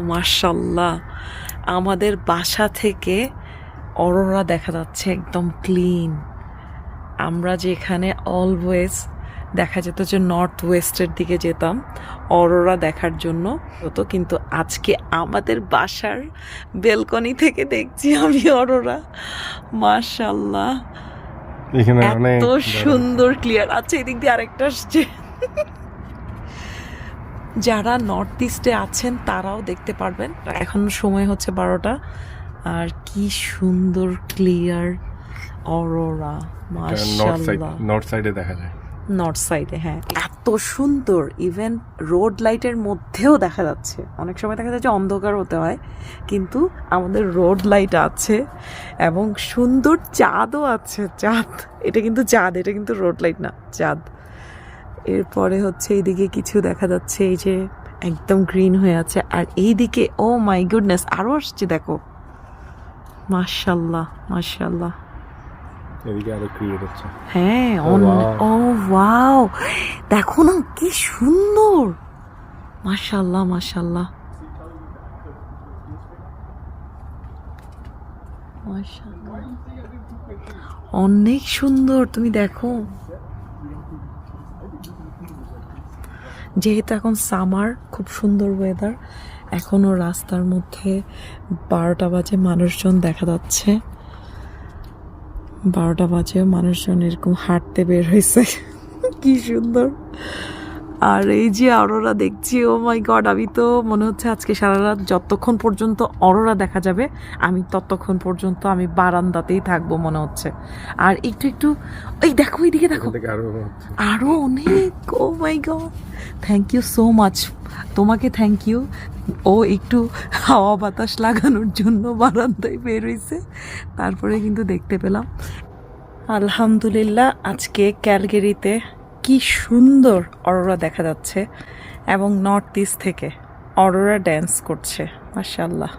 মার্শাল্লাহ আমাদের বাসা থেকে অরোরা দেখা যাচ্ছে একদম ক্লিন। আমরা যেখানে অলওয়েজ দেখা যেত যে নর্থ ওয়েস্টের দিকে যেতাম অরোরা দেখার জন্য। হতো কিন্তু আজকে আমাদের বাসার বেলকনি থেকে দেখছি আমি অরোরা। মার্শাল্লাহ এত সুন্দর ক্লিয়ার আচ্ছা এদিক দিয়ে আরেকটা আসছে। যারা নর্থ ইস্টে আছেন তারাও দেখতে পারবেন। এখন সময় হচ্ছে বারোটা। আর কি সুন্দর ক্লিয়ার অরোরা নর্থ সাইডে দেখা যায়। নর্থ সাইডে হ্যাঁ। এত সুন্দর ইভেন রোড লাইটের মধ্যেও দেখা যাচ্ছে। অনেক সময় দেখা যাচ্ছে অন্ধকার হতে হয় কিন্তু আমাদের রোড লাইট আছে এবং সুন্দর চাঁদও আছে। চাঁদ এটা কিন্তু চাঁদ এটা কিন্তু রোড লাইট না চাঁদ। এরপরে হচ্ছে এইদিকে কিছু দেখা যাচ্ছে এই যে একদম গ্রিন হয়ে আছে। আর এইদিকে ও মাই গুডনেস আরও আসছে দেখো। মাশাল্লাহ মাশাল্লাহ হ্যাঁ Oh. ও ওয়াও দেখো না কি সুন্দর। মাশাল্লাহ মাশাল্লাহ অনেক সুন্দর তুমি দেখো। যেহেতু এখন সামার, খুব সুন্দর ওয়েদার এখনও রাস্তার মধ্যে বারোটা বাজে মানুষজন দেখা যাচ্ছে। বারোটা বাজেও মানুষজন এরকম হাঁটতে বের হয়েছে। কি সুন্দর। আর এই যে অরোরা দেখছি ও মাই গড আমি তো মনে হচ্ছে আজকে সারা রাত যতক্ষণ পর্যন্ত অরোরা দেখা যাবে আমি ততক্ষণ পর্যন্ত আমি বারান্দাতেই থাকব মনে হচ্ছে। আর একটু একটু এই দেখো এইদিকে দেখো। এখান থেকে আরও হচ্ছে। আরও অনেক ও my god thank you so much তোমাকে থ্যাংক ইউ ও একটু হাওয়া বাতাস লাগানোর জন্য বারান্দায় বের হয়েছে তারপরে কিন্তু দেখতে পেলাম। আলহামদুলিল্লাহ আজকে ক্যালগেরিতে কি সুন্দর অরোরা দেখা যাচ্ছে এবং নর্থ ইস্ট থেকে অরোরা ড্যান্স করছে মাশাল্লাহ